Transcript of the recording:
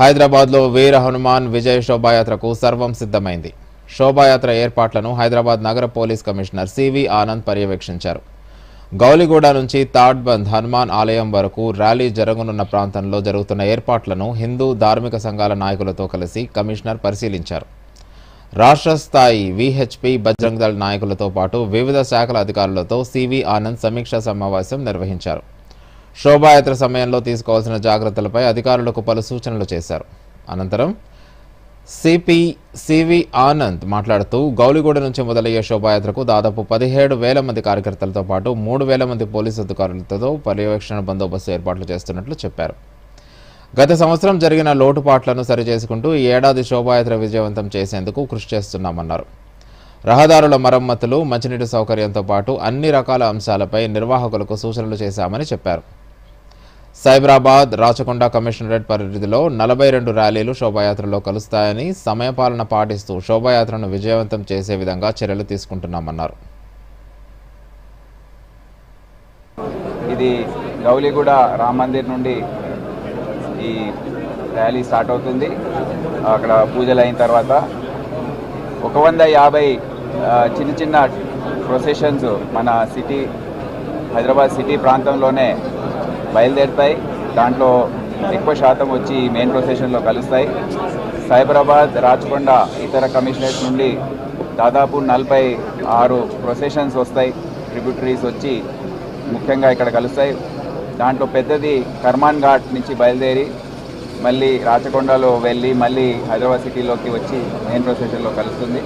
హైదరాబాద్లో వీర హనుమాన్ విజయ్ శోభాయాత్రకు సర్వం సిద్ధమైంది. శోభాయాత్ర ఏర్పాట్లను హైదరాబాద్ నగర పోలీస్ కమిషనర్ సివి ఆనంద్ పర్యవేక్షించారు. గౌలిగూడ నుంచి తాడ్బంద్ హనుమాన్ ఆలయం వరకు ర్యాలీ జరగనున్న ప్రాంతంలో జరుగుతున్న ఏర్పాట్లను హిందూ ధార్మిక సంఘాల నాయకులతో కలిసి కమిషనర్ పరిశీలించారు. రాష్ట్ర స్థాయి విహెచ్పి బజరంగ్ దళ్ నాయకులతో పాటు వివిధ శాఖల అధికారులతో సివి ఆనంద్ సమీక్షా సమావేశం నిర్వహించారు. శోభాయాత్ర సమయంలో తీసుకోవాల్సిన జాగ్రత్తలపై అధికారులకు పలు సూచనలు చేశారు. అనంతరం సిపి సివి ఆనంద్ మాట్లాడుతూ గౌలిగూడ నుంచి మొదలయ్యే శోభాయాత్రకు దాదాపు పదిహేడు వేల మంది కార్యకర్తలతో పాటు మూడు వేల మంది పోలీసు అధికారులతో పర్యవేక్షణ బందోబస్తు ఏర్పాట్లు చేస్తున్నట్లు చెప్పారు. గత సంవత్సరం జరిగిన లోటుపాట్లను సరిచేసుకుంటూ ఈ ఏడాది శోభాయాత్ర విజయవంతం చేసేందుకు కృషి చేస్తున్నామన్నారు. రహదారుల మరమ్మతులు మంచినీటి సౌకర్యంతో పాటు అన్ని రకాల అంశాలపై నిర్వాహకులకు సూచనలు చేశామని చెప్పారు. సైబరాబాద్ రాచకొండ కమిషనరేట్ పరిధిలో నలభై రెండు ర్యాలీలు శోభాయాత్రలో కలుస్తాయని సమయపాలన పాటిస్తూ శోభాయాత్రను విజయవంతం చేసే విధంగా చర్యలు తీసుకుంటున్నామన్నారు. ఇది గౌలిగూడ రామ్ మందిర్ నుండి ఈ ర్యాలీ స్టార్ట్ అవుతుంది. అక్కడ పూజలు అయిన తర్వాత ఒక వంద యాభై చిన్న చిన్న ప్రొసెషన్స్ మన సిటీ హైదరాబాద్ సిటీ ప్రాంతంలోనే బయలుదేరుతాయి. దాంట్లో ఎక్కువ శాతం వచ్చి మెయిన్ ప్రొసెషన్లో కలుస్తాయి. సైబరాబాద్ రాచకొండ ఇతర కమిషనరేట్ నుండి దాదాపు నలభై ఆరు ప్రొసెషన్స్ వస్తాయి. ట్రిబ్యూటరీస్ వచ్చి ముఖ్యంగా ఇక్కడ కలుస్తాయి. దాంట్లో పెద్దది కర్మాన్ ఘాట్ నుంచి బయలుదేరి మళ్ళీ రాచకొండలో వెళ్ళి మళ్ళీ హైదరాబాద్ సిటీలోకి వచ్చి మెయిన్ ప్రొసెషన్లో కలుస్తుంది.